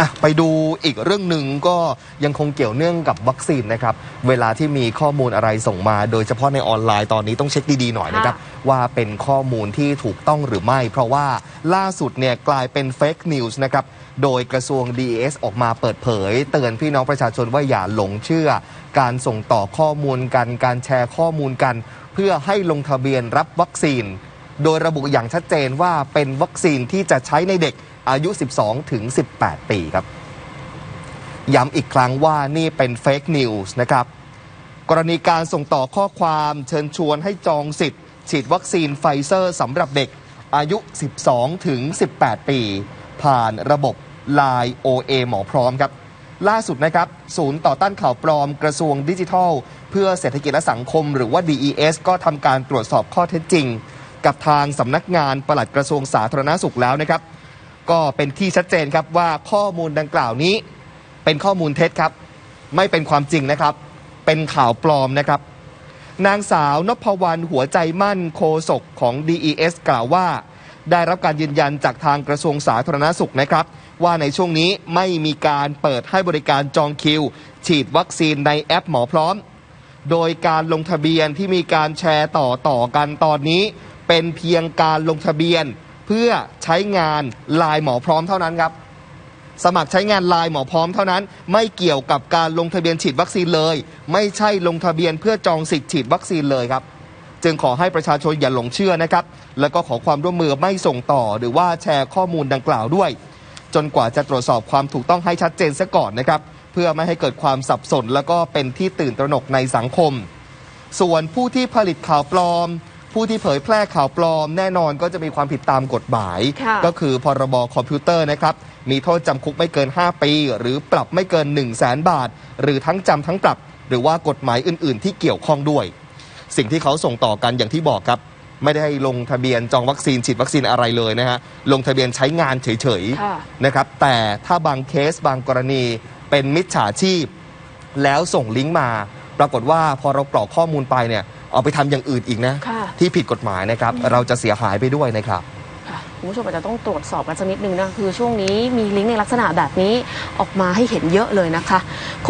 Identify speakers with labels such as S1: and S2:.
S1: อะไปดูอีกเรื่องหนึ่งก็ยังคงเกี่ยวเนื่องกับวัคซีนนะครับ เวลาที่มีข้อมูลอะไรส่งมา โดยเฉพาะในออนไลน์ตอนนี้ต้องเช็คดีๆหน่อยนะครับ ว่าเป็นข้อมูลที่ถูกต้องหรือไม่ เพราะว่าล่าสุดเนี่ยกลายเป็นเฟกนิวส์นะครับ โดยกระทรวง DES ออกมาเปิดเผย เตือนพี่น้องประชาชนว่าอย่าหลงเชื่อ การส่งต่อข้อมูลกัน การแชร์ข้อมูลกัน เพื่อให้ลงทะเบียนรับวัคซีน โดยระบุอย่างชัดเจนว่าเป็นวัคซีนที่จะใช้ในเด็ก อายุ 12 ถึง 18 ปีครับ ย้ำอีกครั้งว่านี่เป็นเฟกนิวส์นะครับ กรณีการส่งต่อข้อความเชิญชวนให้จองสิทธิ์ ฉีดวัคซีนไฟเซอร์สำหรับเด็กอายุ 12 ถึง 18 ปี ผ่านระบบ Line OA หมอพร้อมครับ ล่าสุดนะครับ ศูนย์ต่อต้านข่าวปลอมกระทรวงดิจิทัล เพื่อเศรษฐกิจและสังคม หรือว่า DES ก็ทำการตรวจสอบข้อเท็จจริง กับทางสำนักงานปลัดกระทรวงสาธารณสุขแล้วนะครับ ก็เป็นที่ชัดเจนครับว่าข้อมูลดังกล่าวนี้ เป็นข้อมูลเท็จครับ ไม่เป็นความจริงนะครับ เป็นข่าวปลอมนะครับ นางสาวนพวรรณหัวใจมั่นโคศกของ DES กล่าวว่า ได้รับการยืนยันจากทางกระทรวงสาธารณสุขนะครับ ว่าในช่วงนี้ไม่มีการเปิดให้บริการจองคิว ฉีดวัคซีนในแอปหมอพร้อม โดยการลงทะเบียนที่มีการแชร์ต่อต่อกันตอนนี้ เป็นเพียงการลงทะเบียน พื่อใช้งานลน์หมอพร้อมเท่านั้นครับ สมัครใช้งานลน์หมอพร้อมเท่านั้น ไม่เกี่ยวกับการลงทะเบียนฉีดวัคซีนเลย ไม่ใช่ลงทะเบียนเพื่อจองสิทธิ์ฉีดวัคซีนเลยครับ จึงขอให้ประชาชนอย่าหลงเชื่อนะครับ แล้วก็ขอความร่วมมือไม่ส่งต่อ หรือว่าแชร์ข้อมูลดังกล่าวด้วย จนกว่าจะตรวจสอบความถูกต้องให้ชัดเจนซะก่อนนะครับเพื่อไม่ให้เกิดความสับสน แล้วก็เป็นที่ตื่นตระหนกในสังคม ส่วนผู้ที่ผลิตข่าวปลอม ผู้ที่เผยแพร่ข่าวปลอมแน่นอนก็จะมีความผิดตามกฎหมาย
S2: ค่ะ
S1: ก็คือพรบคอมพิวเตอร์นะครับ มีโทษจำคุกไม่เกิน 5 ปี หรือปรับไม่เกิน 1 0 0 0 0แสนบาท หรือทั้งจำทั้งปรับ หรือว่ากฎหมายอื่น ๆ ที่เกี่ยวข้องด้วย สิ่งที่เขาส่งต่อกันอย่างที่บอกครับ ไม่ได้ให้ลงทะเบียนจองวัคซีนฉีดวัคซีนอะไรเลยนะฮะลงทะเบียนใช้งานเฉย
S2: ค่ะ
S1: ๆนะครับแต่ถ้าบางเคสบางกรณีเป็นมิจฉาชีพ แล้วส่งลิงก์มา ปรากฏว่าพอเรากรอกข้อมูลไปเนี่ยเอาไปทำอย่างอื่นอีกนะ
S2: ค่ะ
S1: ที่ผิดกฎหมายนะครับ เราจะเสียหายไปด้วยนะครับ
S2: ค่ะคุณผู้ชมอาจจะต้องตรวจสอบกันสักนิดนึงนะ คือช่วงนี้มีลิงก์ในลักษณะแบบนี้ออกมาให้เห็นเยอะเลยนะคะ